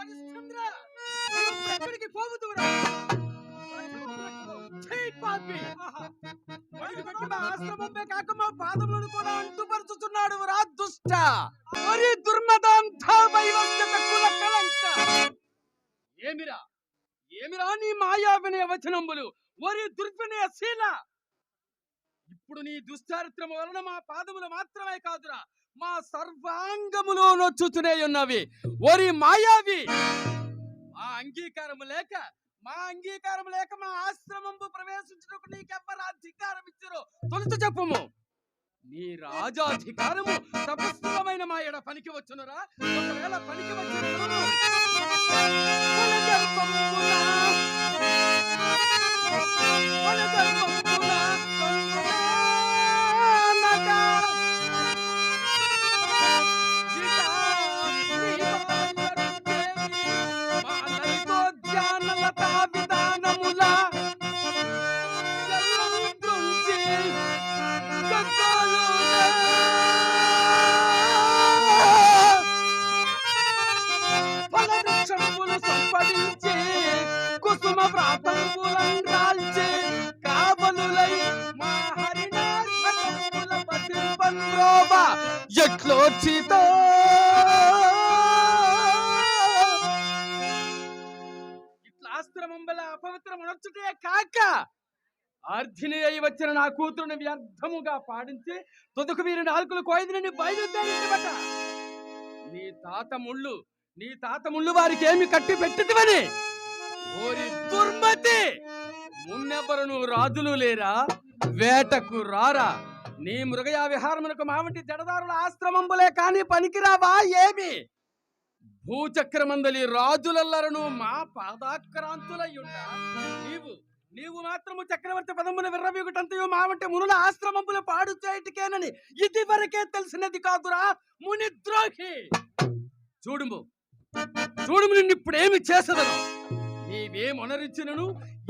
హరిశ్చంద్ర! నీవు ఎక్కడికి ఆశ్రమమే కాక మా పాదములను కూడా అంటుపరుచుతున్నాడు రా దుష్ట! మరి ఏమిరా? ఏమిరా నీ మాయా వినయ వచనంబులు ఒరి దుర్వినయ శీల! ఇప్పుడు నీ దుశ్చారిత్రము వలన మా పాదములు మాత్రమే కాదురా! మా సర్వాంగములో నొచ్చుతూనే ఉన్నవి. ఒరి మాయావి! మా అంగీకారము లేక మా అంగీకారం లేక మా ఆశ్రమంపు ప్రవేశించడానికి నీకెవ్వరు అధికారం ఇచ్చారు. తొలుత చెప్పుము. నీ రాజాధికారము తపస్సులమైన మా ఎడ పనికి వచ్చునురా? ఒకవేళ పనికి వచ్చిన కుసుమ ప్రాతంబులం రాల్చే కావలులై మా హరినార్భకముల పతింపన్రోవ ఎట్లోచితో ఇట్లా ఆశ్రమంబల అపవిత్రమునొచ్చుటే కాక ఆర్ధిని అయి వచ్చిన నా కూతురుని వ్యర్థముగా పాడించి తుదకు వీరి నాలుకలు కోయిదని బయలుదేరించబట నీ తాత ముళ్ళు నీ తాత ముళ్ళు వారికి ఏమి కట్టి పెట్టిదివని ఓరి దుర్మతి! మున్నెవ్వరును రాజులు లేరా? వేటకు రారా? నీ మృగయా విహారమునకు మావంటి జడదారుల ఆశ్రమంబులే కాని పనికిరావా ఏమి? భూచక్రమందలి రాజులల్లరను మా పాదాక్రాంతులయ్యుండ నీవు నీవు మాత్రము చక్రవర్తి పదమున విర్రవీగుటంతయు మావంటి మునుల ఆశ్రమంబులు పాడు చేయటికేనని ఇది వరకే తెలిసినది కాదురా మునిద్రోహి! చూడుము చూడుము నిన్ను ఇప్పుడేమి చేసదను? నీవేం అనరించినను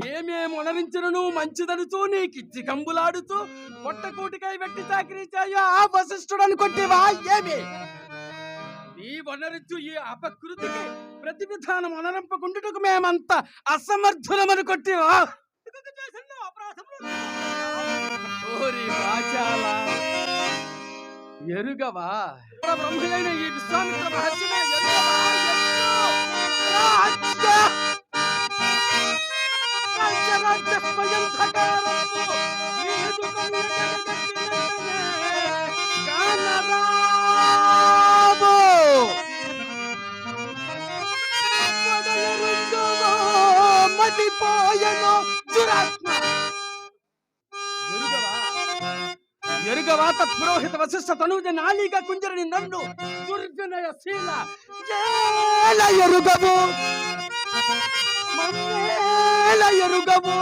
ఏమేం అనరించినను మంచిదనుతూ నీకిచ్చి కంబులాడుతూ పొట్టకూటికై వెట్టి చాకరీ చేయో ఆ వశిష్ఠుడు అనుకొట్టివా ఏమి? నీ వనరుచు ఈ అపకృతికి ప్రతి విధానం అనరింపకుండుటకు మేమంతా అసమర్థులమని కొట్టివా? ఎరుగవా? బ్రహ్మలైన ఈ విశ్వామిత్ర మహర్షినే మతిపోయెను దురాత్మ. ఎరుగవా? ఎరుగవా? తత్పురోహిత వశిష్ఠ తనుజ నాలిక కుంజరని నన్ను దుర్వినయ శీల. ఏల ఎరుగవు. మమ్మేల ఎరుగవు.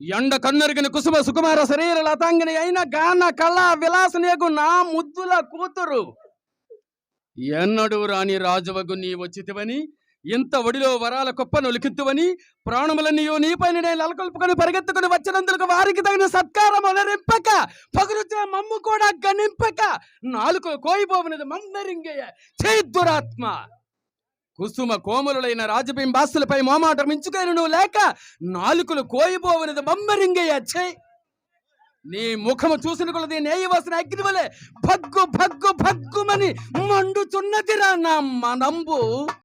ఎండ కన్నెరిగిన కుసుమ సుకుమార శరీర లతాంగిని అయిన గాన కళ విలాసనేగు నా ముద్దుల కూతురు. ఎన్నడు రాని రాజవగు నీ వచ్చితివని ఇంత ఒడిలో వరాల కుప్పను నొలికిత్తువని ప్రాణములన్నీయో నీపైన నేను అలకొల్పుకొని పరిగెత్తుకుని వచ్చినందుకు వారికి తగిన సత్కారం అలరింపక పగురుచే మమ్ము కూడా గణింపక నాలుగు కోయిపోవనది మమ్మరింగయ్య చే దురాత్మ. కుసుమ కోమలులైన రాజబింబాస్తులపై మోమాట నువ్వు లేక నాలుకలు కోయిపోవనిది మమ్మరింగయ్య ఛే! నీ ముఖము చూసిన కొలది నేయి అగ్నివలే భగ్గు భగ్గు భగ్గుమని మండుచున్నదిరా నా మనంబు.